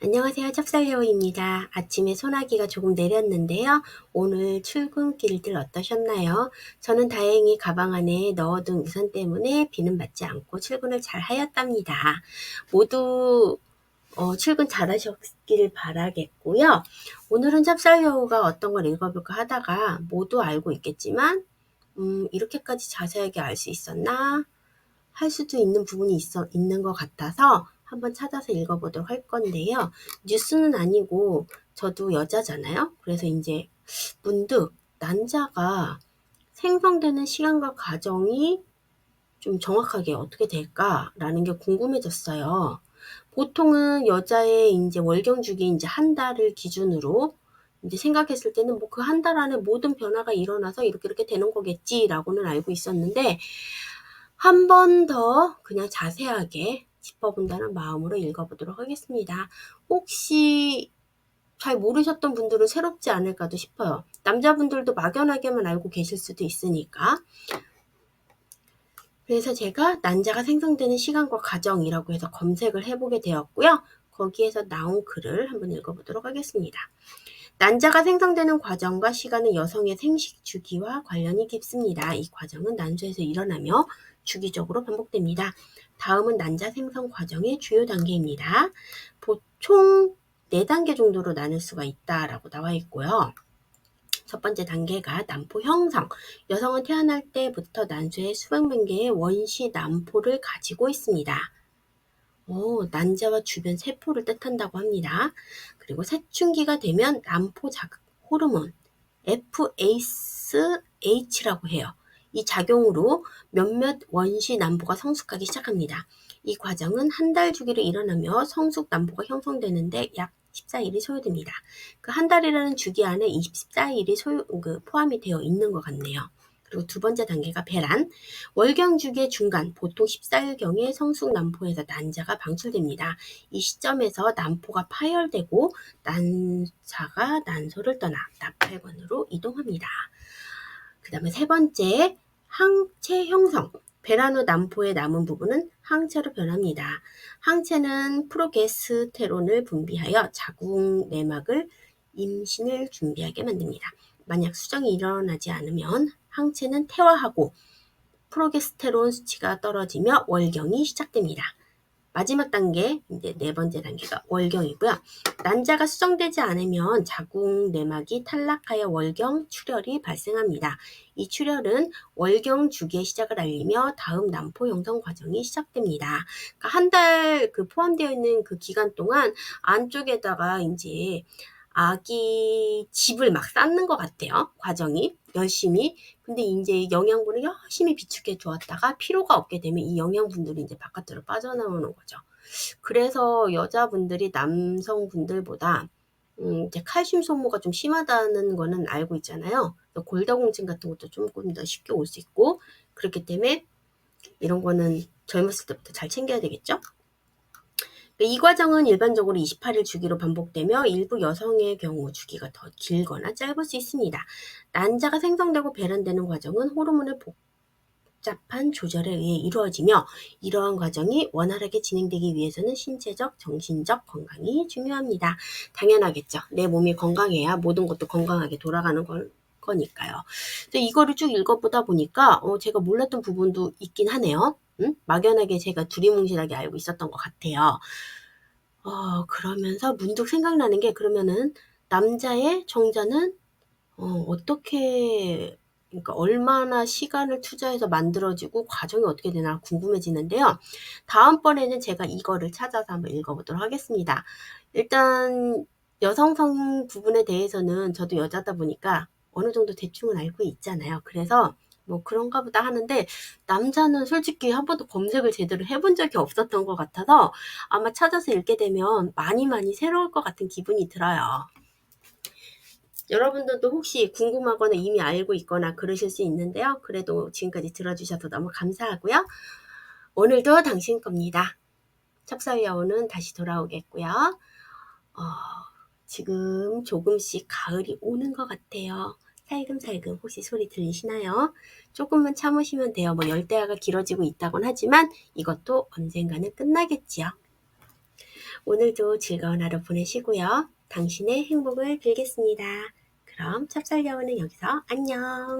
안녕하세요. 찹쌀여우입니다. 아침에 소나기가 조금 내렸는데요. 오늘 출근길들 어떠셨나요? 저는 다행히 가방 안에 넣어둔 우산 때문에 비는 맞지 않고 출근을 잘 하였답니다. 모두 어, 출근 잘 하셨길 바라겠고요. 오늘은 찹쌀여우가 어떤 걸 읽어볼까 하다가 모두 알고 있겠지만 음, 이렇게까지 자세하게 알 수 있었나? 할 수도 있는 부분이 있어, 있는 것 같아서 한번 찾아서 읽어보도록 할 건데요. 뉴스는 아니고 저도 여자잖아요. 그래서 이제 문득 난자가 생성되는 시간과 과정이 좀 정확하게 어떻게 될까라는 게 궁금해졌어요. 보통은 여자의 이제 월경 주기 이제 한 달을 기준으로 이제 생각했을 때는 뭐 그 한 달 안에 모든 변화가 일어나서 이렇게 이렇게 되는 거겠지라고는 알고 있었는데 한 번 더 그냥 자세하게 짚어본다는 마음으로 읽어보도록 하겠습니다. 혹시 잘 모르셨던 분들은 새롭지 않을까도 싶어요. 남자분들도 막연하게만 알고 계실 수도 있으니까. 그래서 제가 난자가 생성되는 시간과 과정이라고 해서 검색을 해보게 되었고요. 거기에서 나온 글을 한번 읽어보도록 하겠습니다. 난자가 생성되는 과정과 시간은 여성의 생식 주기와 관련이 깊습니다. 이 과정은 난소에서 일어나며 주기적으로 반복됩니다. 다음은 난자 생성 과정의 주요 단계입니다. 보통 4단계 정도로 나눌 수가 있다라고 나와 있고요. 첫 번째 단계가 난포 형성. 여성은 태어날 때부터 난소에 수백만 개의 원시 난포를 가지고 있습니다. 오, 난자와 주변 세포를 뜻한다고 합니다. 그리고 사춘기가 되면 난포 자극 호르몬 FASH라고 해요. 이 작용으로 몇몇 원시 난보가 성숙하기 시작합니다. 이 과정은 한 달 주기로 일어나며 성숙 난보가 형성되는데 약 14일이 소요됩니다. 그 한 달이라는 주기 안에 24일이 소요, 그 포함이 되어 있는 것 같네요. 그리고 두 번째 단계가 배란. 월경 주기의 중간, 보통 14일경에 성숙 난포에서 난자가 방출됩니다. 이 시점에서 난포가 파열되고 난자가 난소를 떠나 나팔관으로 이동합니다. 그 다음에 세 번째, 항체 형성. 후 난포의 남은 부분은 항체로 변합니다. 항체는 프로게스테론을 분비하여 자궁 내막을 임신을 준비하게 만듭니다. 만약 수정이 일어나지 않으면 항체는 퇴화하고 프로게스테론 수치가 떨어지며 월경이 시작됩니다. 마지막 단계, 이제 네 번째 단계가 월경이고요. 난자가 수정되지 않으면 자궁 내막이 탈락하여 월경 출혈이 발생합니다. 이 출혈은 월경 주기의 시작을 알리며 다음 난포 형성 과정이 시작됩니다. 그러니까 한 달 그 포함되어 있는 그 기간 동안 안쪽에다가 이제 아기 집을 막 쌓는 것 같아요. 과정이 열심히. 근데 이제 영양분을 열심히 비축해 주었다가 피로가 없게 되면 이 영양분들이 이제 바깥으로 빠져나오는 거죠. 그래서 여자분들이 남성분들보다 음, 이제 칼슘 소모가 좀 심하다는 거는 알고 있잖아요. 골다공증 같은 것도 조금 더 쉽게 올 수 있고 그렇기 때문에 이런 거는 젊었을 때부터 잘 챙겨야 되겠죠. 이 과정은 일반적으로 28일 주기로 반복되며 일부 여성의 경우 주기가 더 길거나 짧을 수 있습니다. 난자가 생성되고 배란되는 과정은 호르몬의 복잡한 조절에 의해 이루어지며 이러한 과정이 원활하게 진행되기 위해서는 신체적, 정신적 건강이 중요합니다. 당연하겠죠. 내 몸이 건강해야 모든 것도 건강하게 돌아가는 걸 거니까요. 이거를 쭉 읽어보다 보니까 어, 제가 몰랐던 부분도 있긴 하네요. 음? 막연하게 제가 두리뭉실하게 알고 있었던 것 같아요. 어, 그러면서 문득 생각나는 게 그러면은 남자의 정자는 어, 어떻게 그러니까 얼마나 시간을 투자해서 만들어지고 과정이 어떻게 되나 궁금해지는데요. 다음번에는 제가 이거를 찾아서 한번 읽어보도록 하겠습니다. 일단 여성성 부분에 대해서는 저도 여자다 보니까 어느 정도 대충은 알고 있잖아요. 그래서 뭐 그런가 보다 하는데 남자는 솔직히 한 번도 검색을 제대로 해본 적이 없었던 것 같아서 아마 찾아서 읽게 되면 많이 많이 새로울 것 같은 기분이 들어요. 여러분들도 혹시 궁금하거나 이미 알고 있거나 그러실 수 있는데요. 그래도 지금까지 들어주셔서 너무 감사하고요. 오늘도 당신 겁니다. 첩사위아오는 다시 돌아오겠고요. 어, 지금 조금씩 가을이 오는 것 같아요. 살금살금 혹시 소리 들리시나요? 조금만 참으시면 돼요. 뭐 열대야가 길어지고 있다곤 하지만 이것도 언젠가는 끝나겠지요. 오늘도 즐거운 하루 보내시고요. 당신의 행복을 빌겠습니다. 그럼 찹쌀여우는 여기서 안녕.